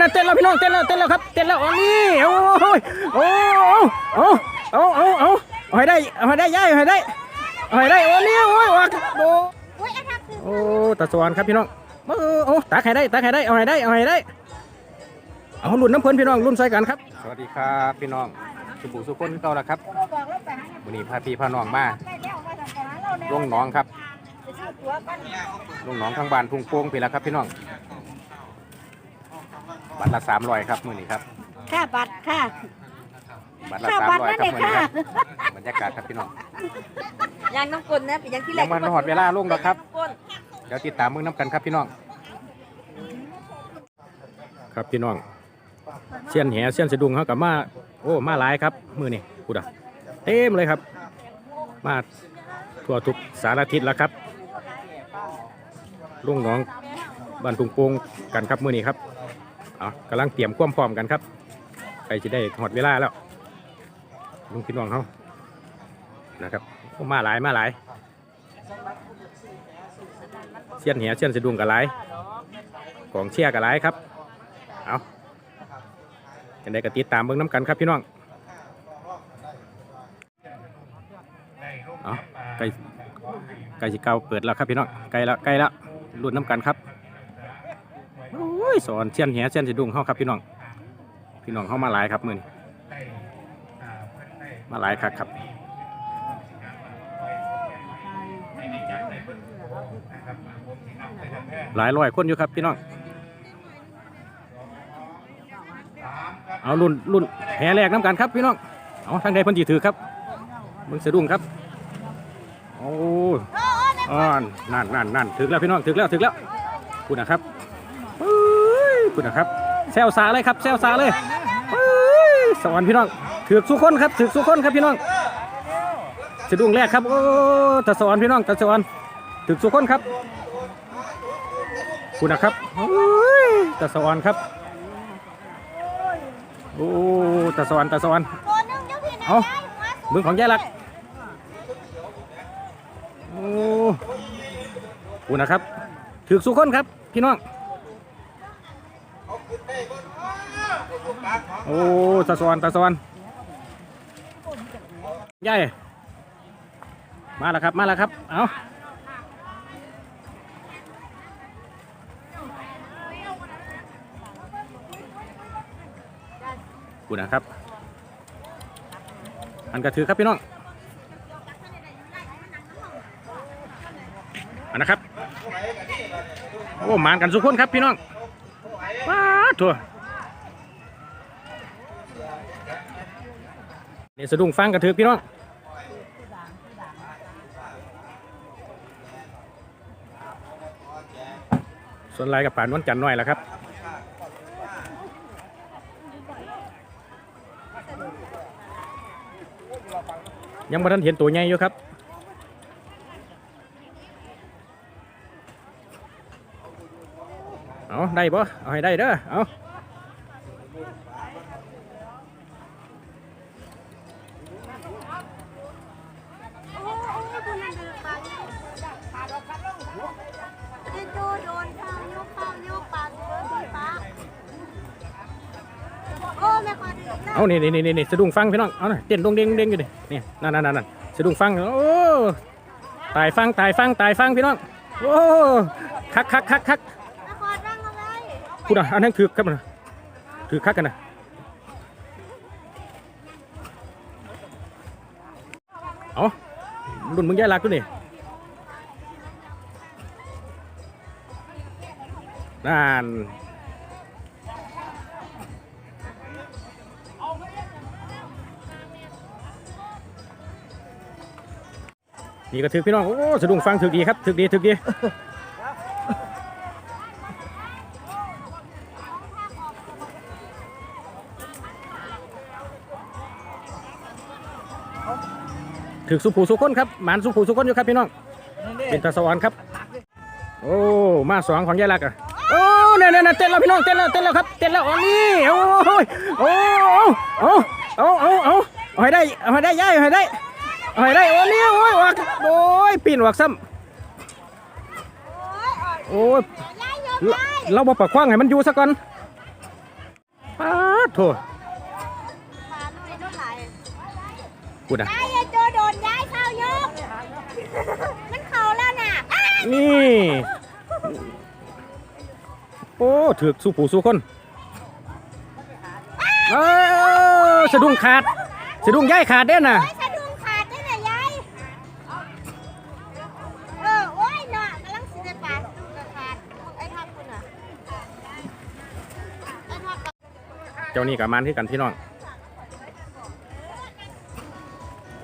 นั่นเต้นแล้วพี่น้องเต้นแล้วเต้นแล้วครับเต้นแล้วอ๋อนี่โอ้ยโอ้โอ้โอ้โอ้โอ้เอาให้ได้เอาให้ได้ย่ายเอาให้ได้เอาให้ได้โอ้นี่โอ้ยวักโอ้โอ้ตาสวรรค์ครับพี่น้องโอ้โอ้ตักให้ได้ตักให้ได้เอาให้ได้เอาให้ได้เอารุ่นน้ำเพลินพี่น้องรุ่นใส่กันครับ สวัสดีครับพี่น้องสุบุสุคนเก่าล้วครับวันนี้พาพี่พาน้องมาล้วมาทำการเราเนี่ยลงน้องครับไปซื้อตัวกันลงน้องทางบ้านทุ่งโป่งพี่แล้วครับพี่น้อง บัตรละสามร้อยครับมื้อนี้ครับ ค่าบัตรค่ะ บัตรละค่าสามบัตรร้อยนั่นครับเองมื้อนี้ค่ะ ครับบรรยากาศครับพี่น้องยังน้ำกลนะเป็นยังที่แรยักงมันหอดเวลาลงแล้วครับน้ำกล เดี๋ยวติดตามมึงน้ำกันครับพี่น้อง ครับพี่น้องเสี้ยนแหเสี้ยนสะดุงเขากับมา โอ้มาหลายครับมือนี่กูดอะเต็มเลยครับ มาทั่วทุกสารทิศแล้วครับลุงน้องบ้านตุงโปงกันครับมือนี้ครับ เอากำลังเตรียมความพร้อมกันครับใครจะได้หอดเวลาแล้วลุงพี่น้องเขานะครับมาหลายมาหลายเสี้ยนเหียเสี้ยนสะดุ้งกับไรของเชี่ยกับไรครับเอาจะได้กติดตามเบิ่งน้ำกันครับพี่น้องเอาไก่ไก่สิเกาเปิดแล้วครับพี่น้องไก่ละไก่ละรุ่นน้ำกันครับ ยสอนเสี้ยนเหียเสี้ยนสะดุ้งเข้าครับพี่น้อง พี่น้องเข้ามาหลายครับมือนี้มาหลายครับครับหลายร้อยคนอยู่ครับพี่น้อง เอารุ่นรุ่นแห่แรกน้ำกันครับพี่น้อง เอาทางใดเพันจีถือครับมึงสะดุ้งครับโอ้อ่อนนั่นนั่นนั่นถึงแล้วพี่น้องถึงแล้วถึงแล้วคุณนะครับเฮ้ย คุณนะครับแซวซาเลยครับแซวซาเลยสวรรค์พี่น้องถือสุขคนครับถือสุขคนครับพี่น้องสะดุ้งแรกครับโอ้ตะสวรรค์พี่น้องตะสวรรค์ถือสุขคนครับคุณนะครับตาสวรรค์ครับโอ้ตาสวรรค์ตาสวรรค์ตันเจ้าพี่นะเอาได้หัวสูงมึงของยายลักโอ้คุณนะครับถือสุขคนครับพี่น้อง โอ้ตาสวรรค์ตาสวรรค์ยายมาแล้วครับ มาแล้วครับ เอากูนะครับ อันกระถือครับพี่น้องอันนะครับ โอ้หมานกันสุกคนครับพี่น้องป้าถั่ว นี่สะดุ้งฟังกระถือพี่น้องส่วนลายกับป่านนวลจันทร์หน่อยแล้วครับยังไม่ทันเห็นตัวใหญ่อยู่ครับเอาได้ปะเอาให้ได้เด้อเอา เอานี่นี่นี่นี่สะดุ้งฟังพี่น้องเอาหน่อยเต้นดงเด้งเด้งอยู่ดินี่นั่นนั่นนั่นสะดุ้งฟังโอ้ตายฟังตายฟังตายฟังพี่น้องโอ้คักคักคักคักพูดอะอันนั้นถือครับมันถือคักกันนะเอารุ่นมึงแย่รักด้วยนี่นั่น นี่ก็ถือพี่น้อง โอ้สะดุ้งฟังถือดีครับถือดีถือดีถึกสุภูสุคนครับหมานสุภูสุคนอยู่ครับพี่น้องเป็นตาสวรรค์ครับ โอ้มาสองของยายลักอะโอ้เนี่ยเนี่ยเนี่ยเต้นแล้วพี่น้องเต้นแล้วเต้นแล้วครับเต้นแล้วอ๋อนี่โอ้ยโอ้โอ้โอ้โอ้โอ้เอาให้ได้เอาให้ได้ย่ายเอาให้ได้ เอาให้ได้โอ้เนี่ยโอ้ยวักโอ้ยปีนวักซ้ำโอ้ยเราเราบ่ปะคว้างให้มันอยู่ซะก่อนโถปลาหน่อยเท่าไหร่กูนะยายอย่าโจโดนย้ายเข้ายกมันเข่าแล้วน่ะนี่โอ้ถือกสู้ผู้สู้คนเออสะดุ้งขาดสะดุ้งย้ายขาดเด้น่ะ เจ้านี่กับมันที่กันพี่น้อง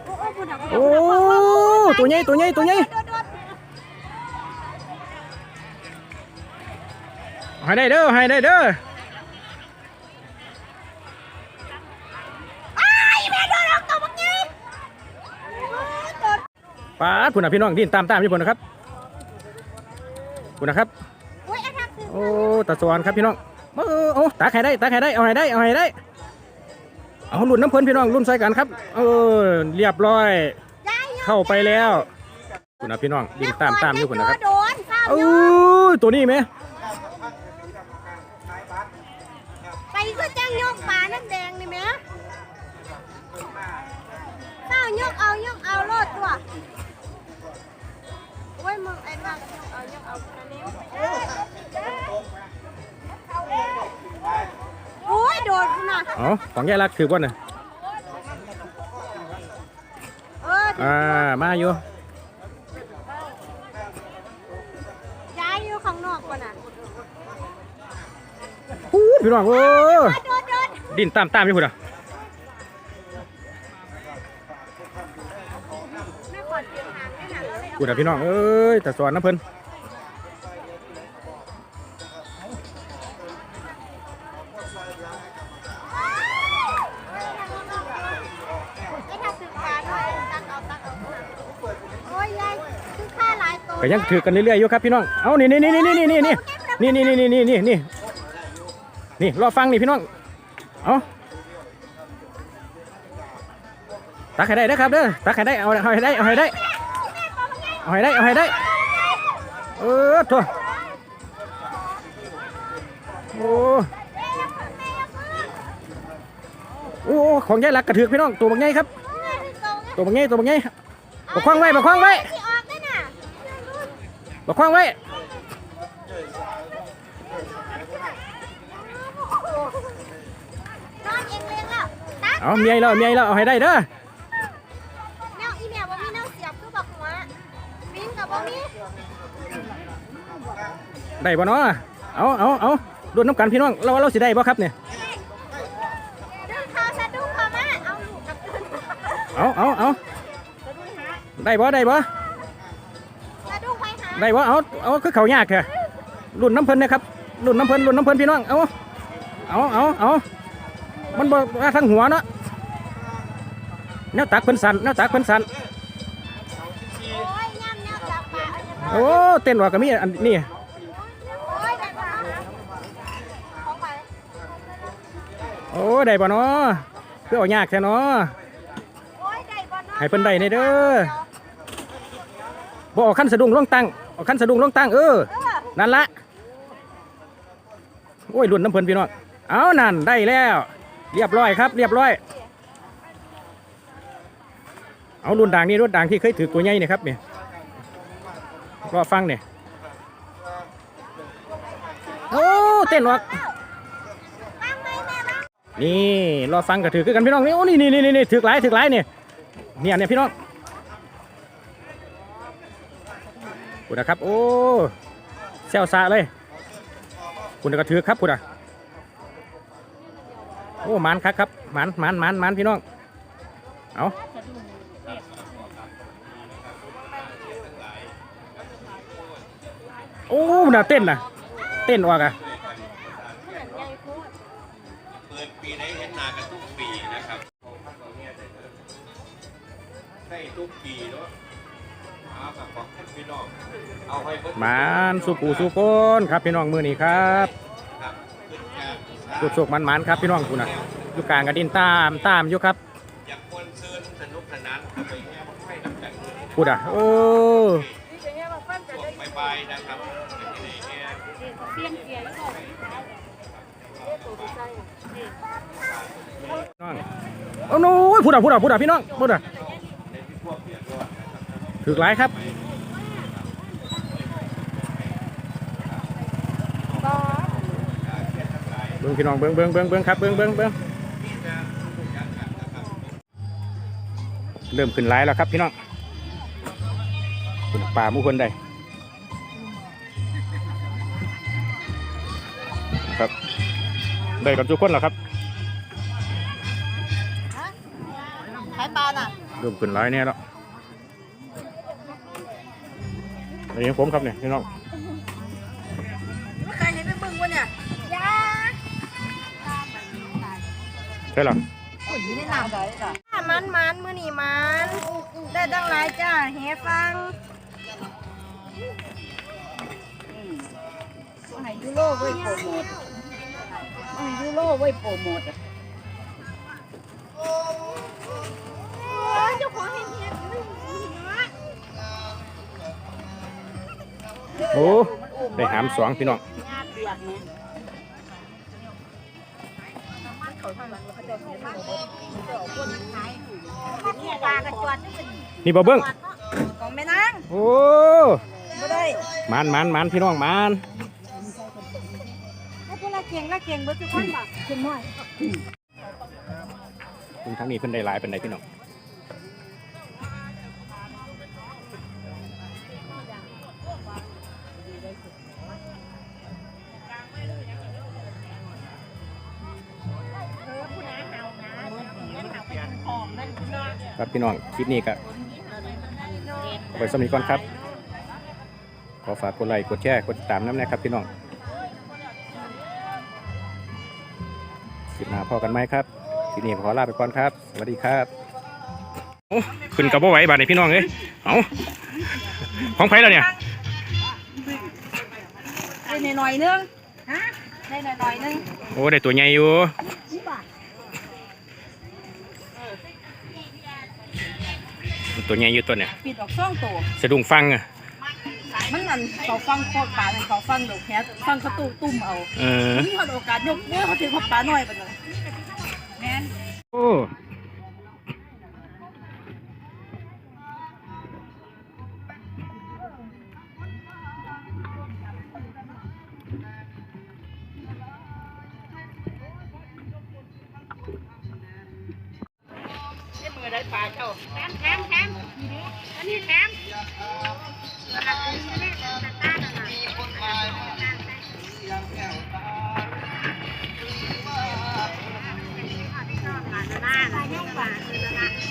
โอ้ยคุณน่ะโอ้ตัวใหญ่ตัวใหญ่ตัวใหญ่โดดโดดให้ได้เด้อให้ได้เด้ออ้ายแม่โดดออกตัวเมื่อกี้โอ้ยโดดปาดพุ่นนะพี่น้องดินตามตามพี่พุ่นนะครับพุ่นนะครับ โอ้ยไอ้ทักคือโอ้ตาสวรรค์ครับพี่น้อง เออเอาตักให้ได้ตักให้ได้เอาให้ได้เอาให้ได้ เอารุ่นน้ำเพลินพี่น้องรุ่นใส่กันครับเออเรียบร้อยยายยกเข้าไปแล้วคุณนะพี่น้องดินตามตามอยู่คุณนะครับโดนข้าวเอ้โยกยตัวนี้ไหมไปก็จังโยกปลาน้ำแดงนี่แม่ข้าวยกเอายกเอาโลดตัวโอ้ยมึงไอ้มากยกเอายกเอาอันนี้ โอ้ยโดดคุณน่ะเอาของแย่รักถือว่าน่ะเอออ่ามาอยู่ย้ายอยู่ข้างนอกก่อนน่ะพูดพี่น้องเออโดดโดดดินตามตามอยู่คุณอะแม่ขอเตียงหางได้น่ะเลยคุณนะพี่น้องเอ้ยตาสวรรค์น้ำเพลิน ก็ยังถือกันเรื่อยๆอยู่ครับพี่น้อง เอานี่นี่นี่นี่นี่นี่นี่นี่นี่นี่นี่นี่นี่นี่รอฟังนี่พี่น้อง เอาตักให้ได้นะครับเด้อ ตักให้ได้ เอาให้ได้ เอาให้ได้ เอาให้ได้ เอาให้ได้ เออโถโอ้โอ้ของใหญ่หลักกระถือพี่น้อง ตัวบางใหญ่ครับ ตัวบางใหญ่ตัวบางใหญ่ประคองไว้ประคองไว้ที่ออกได้ ประคองไว้นอนเองเลี้ยงแล้วตักเอาเมียแล้วเมียแล้วเอาให้ได้เด้อแนวอีแมวบ่มีแนวเสียบคือบอกหัวบินกับบ่มีได้บ่เนาะเอาเอาเอาดวนน้ำกันพี่น้องเราเราสิได้บ่ครับเนี่ยดึงเขาสะดุ้งเขามาเอาลูกกับขึ้นเอาเอาเอาได้บ่ได้บ่สะดุ้งไปหาได้บ่เอาเอาคือเขายากเถอะรุ่นน้ำเพิ่นนะครับรุ่นน้ำเพิ่นรุ่นน้ำเพิ่นพี่น้องเอาเอาเอาเอามันบ่ว่าทั้งหัวเนาะแนวตักเพิ่นสันแนวตักเพิ่นสันโอ้ยเต้นว่าก็มีอันนี้โอ้ยได้ปลาของไปโอ้ได้บ่เนาะคือเอายากแท้เนาะโอ้ยได้บ่เนาะให้เพิ่นได้ในเด้อบ่อาขั้นสะดุ้งลงตั้ง เอาขั้นสะดุ้งลงตั้งเออเออ นั่นละ โอ้ยรุ่นน้ำเพลินพี่น้อง เอานั่นได้แล้ว เรียบร้อยครับ เรียบร้อย เอารุ่นด่างนี่รุ่นด่างที่เคยถือตัวใหญ่เนี่ยครับเนี่ยรอฟังเนี่ยโอ้เต้นวะตั้งไหมแม่บ้างนี่รอฟังก็ถือคือกันพี่น้องนี่โอ้นี่นี่นี่นี่ถือหลายถือหลายเนี่ยเนี่ยเนี่ยพี่น้อง คุณนะครับ โอ้เซลซาเลย คุณก็ถือครับคุณอะโอ้หมันครับครับหมันหมันหมันหมันพี่น้อง เอาโอ้น่ะเต้นนะเต้นออกอะเปิดปีไหนเห็นนากันทุกปีนะครับได้ทุกปีเนาะ ห้เพิ่นหมานสุปูสุคนครับพี่น้องมือนี้ครับครับขึ้นจากสุกสุกมันมันๆครับพี่น้องคุณน่ะอยู่กลางกระดินตามตามอยู่ครับอยากคนเซินสนุกสนานเอาไปแง่ให้น้ำกันเลยพูดอะโอ้ช่วงบายๆนะครับเป็นยังไงเนี่ยโอ้โหพูดอะพูดอะพูดอะพี่น้องพูดอะถือหลายครับ บิ้งพี่น้องเบิ้งเบิ้งเบิ้งเบิ้งครับเบิ้งเบิ้งเบิ้งเริ่มขึ้นหลายแล้วครับพี่น้องคุณป่าหมุคนใดครับได้กันทุกคนแล้วครับขายปลาน่ะเริ่มขึ้นหลายเนี่ยแล้วอันนี้ผมครับเนี่ยพี่น้อง ใช่หรออยู่ในน้ำได้จ้ะมันมันมือนี่มันได้ตั้งหลายจ้าเฮฟังให้ยูโรไว้โปรโมทให้ยูโรไว้โปรโมทเจ้าของเห็นเห็นโอ้ได้หามสองพี่น้อง นี่ปลากระจวดนี่เป็นนี่บ่เบิ้งของแม่นางโอ้บ่ได้มันมันมันพี่น้องมันให้พวกเราเก่งละเก่งเบิร์ดทุกคนป่ะเก่งหน่อยคุณทั้งนี้เพิ่นได้หลายเป็นไดพี่น้อง พี่น้อง คลิปนี้ก็เอาไปสมีก่อนครับ ขอฝากกดไลค์ กดแชร์ กดติดตามน้ำนะครับพี่น้องคลิปหน้าพอกันไหมครับคลิปนี้ขอลาไปก่อนครับ สวัสดีครับโอ้ขึ้นกับว่าไหวบาดนี้พี่น้องเอ้ยเอาของไผแล้วเนี่ยได้หน่อยๆนึงฮะได้หน่อยๆนึงโอ้ได้ตัวใหญ่อยู่ ตัวใหญ่อยู่ตัวเนี่ยปิดออกซ่องตัวสะดุ้งฟังอะมันนั่นเขาฟังโคตรปลาเลยเขาฟังดอกแคสฟังเขาตุ้มตุ้มเอาเออ นี่เขาโอกาสยกเนี่ยเขาถือเขาปลาหน่อยไปเลย แถมแถมแถมอันนี้แถมอันนี้ไม่ได้แต่ต้านอะนะ